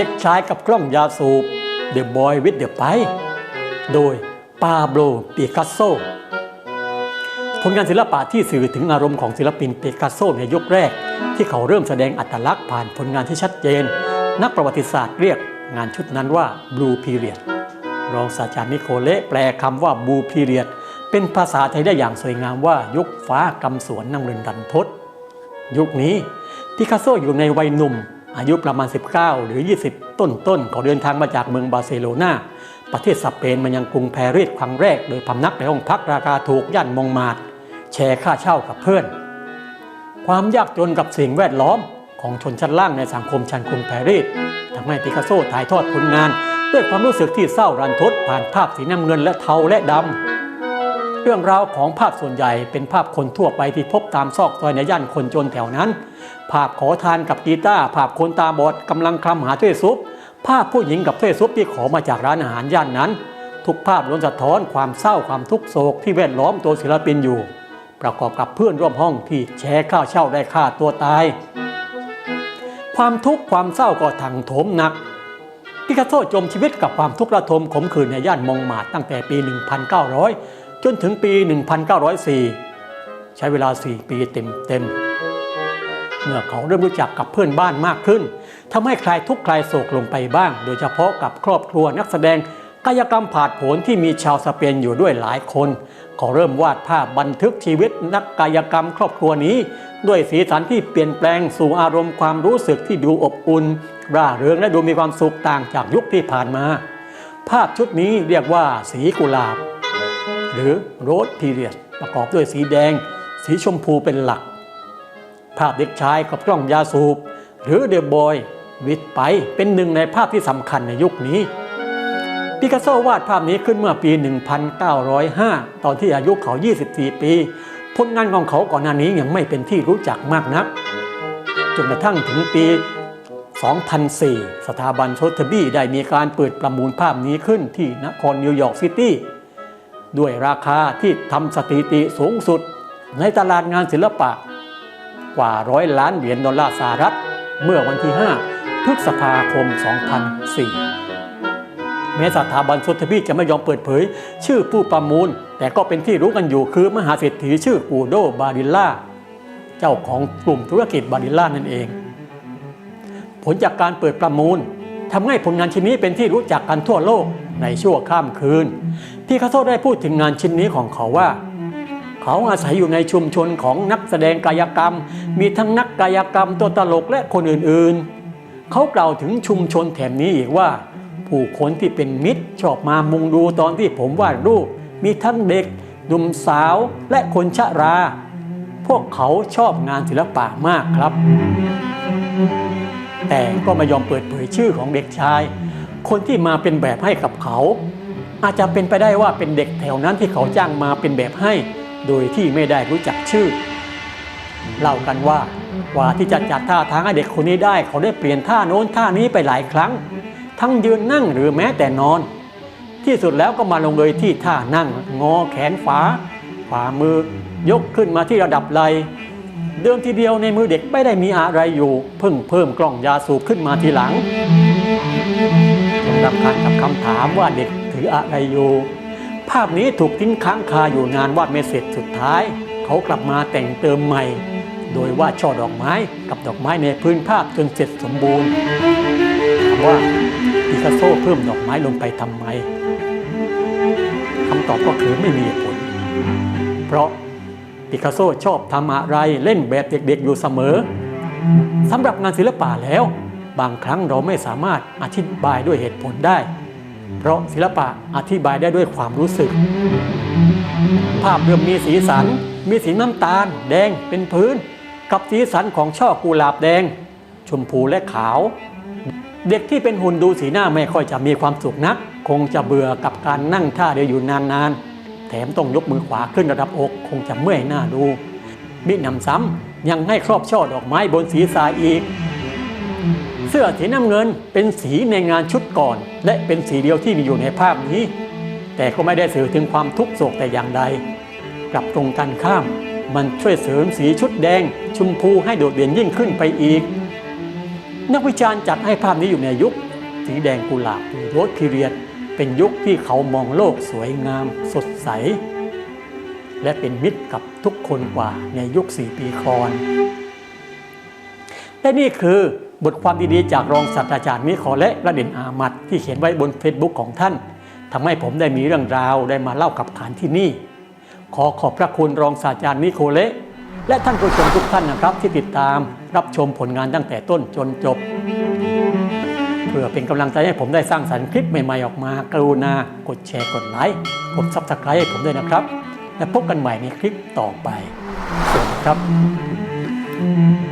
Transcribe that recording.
เด็กชายกับกล้องยาสูบ The Boy with the Pipe โดยปาโบลปิกัสโซผลงานศิลปะที่สื่อถึงอารมณ์ของศิลปินเปกัสโซในยุคแรก ที่เขาเริ่มแสดงอัตลักษณ์ผ่านผลงานที่ชัดเจน นักประวัติศาสตร์เรียกงานชุดนั้นว่า Blue Period รองศาสตราจารย์นิโคเลแปลคำว่า Blue Period เป็นภาษาไทยได้อย่างสวยงามว่ายุคฟ้ากำสวนน้ำเรินดันทดยุคนี้ปิกัสโซอยู่ในวัยหนุ่ม อายุประมาณ 19 หรือ 20 ต้นต้นๆเขาเดินทางมาจากเมืองบาร์เซโลนาประเทศสเปนมายังกรุงปารีสครั้งแรก โดยพำนักในห้องพักราคาถูกย่านมงมาดแชร์ค่าเช่ากับเพื่อน ความยากจนกับสิ่งแวดล้อมของชนชั้นล่างในสังคมชานกรุงปารีสทำให้ปิกัสโซถ่ายทอดผลงาน ด้วยความรู้สึกที่เศร้ารันทดผ่านภาพสีน้ำเงินและเทาและดำ เรื่องราวของภาพส่วนใหญ่เป็นภาพคนทั่วไปที่พบตามซอกซอยในย่านคนจนแถวนั้น ภาพขอทานกับกีตาร์ภาพคนตาบอดกำลังคลำหาถ้วยซุป ภาพผู้หญิงกับถ้วยซุปที่ขอมาจากร้านอาหารย่านนั้น ทุกภาพล้วนสะท้อนความเศร้าความทุกโศกที่แวดล้อมตัวศิลปินอยู่ ประกอบกับเพื่อนร่วมห้องที่แชร์ค่าเช่าได้ค่าตัวตาย ความทุกข์ความเศร้าก็ถังโถมหนักปิกัสโซจมชีวิตกับความทุกข์ระทมขมขื่นในย่านมองมาตั้งแต่ปี 1900 จนถึงปี 1904 ใช้เวลา 4 ปีเต็มๆเมื่อเขาเริ่มรู้จักกับเพื่อนบ้านมากขึ้นทำให้คลายทุกข์คลายโศกลงไปบ้าง โดยเฉพาะกับครอบครัวนักแสดงกายกรรมผาดโผนที่มีชาวสเปนอยู่ด้วยหลายคนเขาเริ่มวาดภาพบันทึกชีวิตนักกายกรรมครอบครัวนี้ ด้วยสีสันที่เปลี่ยนแปลงสู่อารมณ์ความรู้สึกที่ดูอบอุ่นร่าเริงและดูมีความสุขต่างจากยุคที่ผ่านมา ภาพชุดนี้เรียกว่าสีกุหลาบ หรือโรสพีเรียดประกอบด้วยสีแดง สีชมพูเป็นหลัก ภาพเด็กชายกับกล้องยาสูบ หรือเดอะบอยวิดไปเป็นหนึ่งในภาพที่สำคัญในยุคนี้ปิกัสโซวาดภาพนี้ขึ้นเมื่อปี 1905 ตอนที่อายุเขา 24 ปี ผลงานของเขาก่อนหน้านี้ยังไม่เป็นที่รู้จักมากนัก จนกระทั่งถึงปี 2004 สถาบันโชตบี้ได้มีการเปิดประมูลภาพนี้ขึ้นที่นครนิวยอร์กซิตี้ ด้วยราคาที่ทำสถิติสูงสุด ในตลาดงานศิลปะ กว่าร้อยล้านเหรียญดอลลาร์สหรัฐ เมื่อวันที่ 5 พฤษภาคม 2004 แม้สถาบันโซทบีจะไม่ยอมเปิดเผย ชื่อผู้ประมูล แต่ก็เป็นที่รู้กันอยู่คือมหาเศรษฐีชื่อกูโดบาริล่า เจ้าของกลุ่มธุรกิจบาริลล่านั่นเอง ผลจากการเปิดประมูล ทำให้ผลงานชิ้นนี้เป็นที่รู้จักกันทั่วโลกในชั่วข้ามคืน พี่คาโซได้พูดถึงงานชิ้นนี้ของเขาว่า เขาอาศัยอยู่ในชุมชนของนักแสดงกายกรรม มีทั้งนักกายกรรมตัวตลกและคนอื่นๆ เขากล่าวถึงชุมชนแถบนี้อีกว่า ผู้คนที่เป็นมิตรชอบมามุงดูตอนที่ผมวาดรูป มีทั้งเด็กหนุ่มสาวและคนชรา พวกเขาชอบงานศิลปะมากครับ แต่ก็ไม่ยอมเปิดเผยชื่อของเด็กชาย คนที่มาเป็นแบบให้กับเขา อาจจะเป็นไปได้ว่าเป็นเด็กแถวนั้นที่เขาจ้างมาเป็นแบบให้ โดยที่ไม่ได้รู้จักชื่อ เล่ากันว่ากว่าที่จะจัดท่าทางให้เด็กคนนี้ได้ เขาได้เปลี่ยนท่าโน้นท่านี้ไปหลายครั้ง ทั้งยืนนั่งหรือแม้แต่นอน ที่สุดแล้วก็มาลงเลยที่ท่านั่ง งอแขนฝาขวามือยกขึ้นมาที่ระดับไหล เดิมทีเดียวในมือเด็กไม่ได้มีอะไรอยู่ เพิ่งเพิ่มกล่องยาสูบขึ้นมาทีหลังสำหรับการกับคำถามว่าเด็กถืออะไรอยู่ภาพนี้ถูกทิ้งค้างคาอยู่นานวาดไม่เสร็จสุดท้าย เขากลับมาแต่งเติมใหม่ โดยวาดช่อดอกไม้กับดอกไม้ในพื้นภาพจนเสร็จสมบูรณ์ถามว่าปิกัสโซเพิ่มดอกไม้ลงไปทำไมคำตอบก็คือไม่มีเหตุผล เพราะ ปิกัสโซชอบทำอะไรเล่นแบบเด็กๆอยู่เสมอสำหรับงานศิลปะแล้ว บางครั้งเราไม่สามารถอธิบายด้วยเหตุผลได้ เพราะศิลปะอธิบายได้ด้วยความรู้สึก ภาพเริ่มมีสีสัน มีสีน้ำตาล แดงเป็นพื้น กับสีสันของช่อกุหลาบแดง ชมพูและขาว เด็กที่เป็นหุ่นดูสีหน้าไม่ค่อยจะมีความสุขนัก คงจะเบื่อกับการนั่งท่าเดียวอยู่นานๆ แถมต้องยกมือขวาขึ้นระดับอกคงจะเมื่อยหน้าดูมิหนำซ้ำยังให้ครอบช่อดอกไม้บนศีรษะอีก เสื้อสีน้ำเงินเป็นสีในงานชุดก่อน และเป็นสีเดียวที่มีอยู่ในภาพนี้ แต่ก็ไม่ได้สื่อถึงความทุกข์โศกแต่อย่างใด กลับตรงกันข้าม มันช่วยเสริมสีชุดแดง ชมพูให้โดดเด่นยิ่งขึ้นไปอีก นักวิจารณ์จัดให้ภาพนี้อยู่ในยุค สีแดงกุหลาบหรือโรสพีเรียด เป็นยุคที่เขามองโลกสวยงามสดใส และเป็นมิตรกับทุกคนกว่าในยุคสี่ปีคอนและนี่คือบทความดีๆจากรองศาสตราจารย์มิขอและระเด่นอามัดที่เขียนไว้บนเฟซบุ๊กของท่านทำให้ผมได้มีเรื่องราวได้มาเล่ากับฐานที่นี่ ขอขอบพระคุณรองศาสตราจารย์นิโคเละและท่านผู้ชมทุกท่านนะครับ ที่ติดตามรับชมผลงานตั้งแต่ต้นจนจบ เพื่อเป็นกำลังใจให้ผมได้สร้างสรรค์คลิปใหม่ๆออกมา กรุณากดแชร์กดไลค์กดซับสไครต์ให้ผมด้วยนะครับ และพบกันใหม่ในคลิปต่อไปสวัสดีครับ